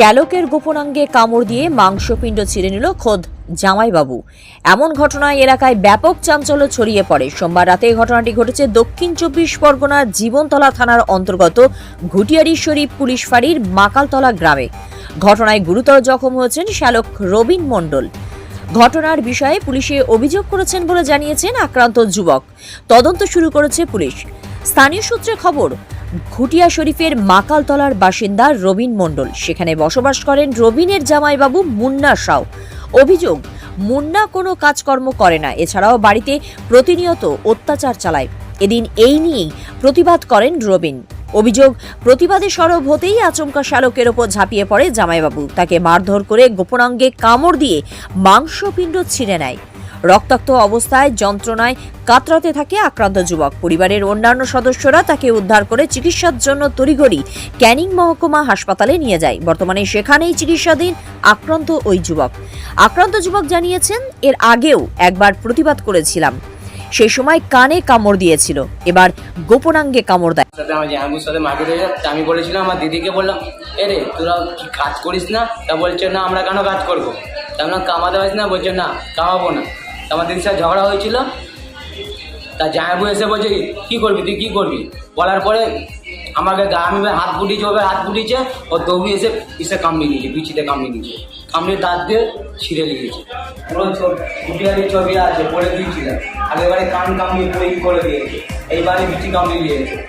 শ্যালকের গোপনাঙ্গে কামড় দিয়ে মাংসপিণ্ড ছিঁড়ে নিল খোদ জামাইবাবু। এমন ঘটনায় এলাকায় ব্যাপক চাঞ্চল্য ছড়িয়ে পড়ে। সোমবার রাতে ঘটনাটি ঘটেছে দক্ষিণ চব্বিশ পরগনার জীবনতলা থানার অন্তর্গত ঘুটিয়ারি শরীফ পুলিশ ফাঁড়ির মাকালতলা গ্রামে। ঘটনায় গুরুতর জখম হয়েছেন শ্যালক রবিন মণ্ডল। ঘটনার বিষয়ে পুলিশে অভিযোগ করেছেন বলে জানিয়েছেন আক্রান্ত যুবক। তদন্ত শুরু করেছে পুলিশ। স্থানীয় সূত্রে খবর ঘুটিয়া শরীফের মাকালতলার বাসিন্দা রবিন মণ্ডল। সেখানে বসবাস করেন রবিনের জামাইবাবু মুন্না সাউ। অভিযোগ, মুন্না কোনো কাজকর্ম করে না। এছাড়াও বাড়িতে প্রতিনিয়ত অত্যাচার চালায়। এদিন এই নিয়েই প্রতিবাদ করেন রবিন। অভিযোগ, প্রতিবাদে সরব হতেই আচমকা শালকের ওপর ঝাঁপিয়ে পড়ে জামাইবাবু। তাকে মারধর করে গোপনাঙ্গে কামড় দিয়ে মাংসপিণ্ড ছিঁড়ে নেয়। রক্তাক্ত অবস্থায়, যন্ত্রণায় কাতরাতে থাকে আক্রান্ত যুবক। পরিবারের অন্যান্য সদস্যরা তাকে উদ্ধার করে চিকিৎসার জন্য তড়িঘড়ি ক্যানিং মহকুমা হাসপাতালে নিয়ে যায়। বর্তমানে সেখানেই চিকিৎসাধীন আক্রান্ত ওই যুবক। আক্রান্ত যুবক জানিয়েছেন, এর আগেও একবার প্রতিবাদ করেছিলাম। সেই সময় কানে কামড় দিয়েছিল। এবার গোপনাঙ্গে কামড় দেয়। আমি বলেছিলাম, আমার দিদিকে বললাম, এ রে, তোরা কি কাজ করিস না? তা বলছে, না, আমরা কেন কাজ করব? আমরা কামাতে পারিস না? বলছে, না, কামাবো না। আমার দিদির সাথে ঝগড়া হয়েছিল। তা জামাইবু এসে বলছে, কি করবি? তুই কি করবি? বলার পরে আমাকে আমি হাত ফুটিয়েছে ওভাবে হাত ফুটিয়েছে ও দৌড়ি এসে এসে কামড়িয়ে নিয়েছে বিচিতে কামড়িয়ে নিয়েছে কামড়িয়ে দাঁত দিয়ে ছিঁড়ে নিয়েছে পুরো ছবি ছবি আছে পরে দিয়েছিলাম। আগেবারে কান কামড়িয়ে ই করে দিয়েছে। এইবারে বিচি কামড়িয়ে দিয়েছে।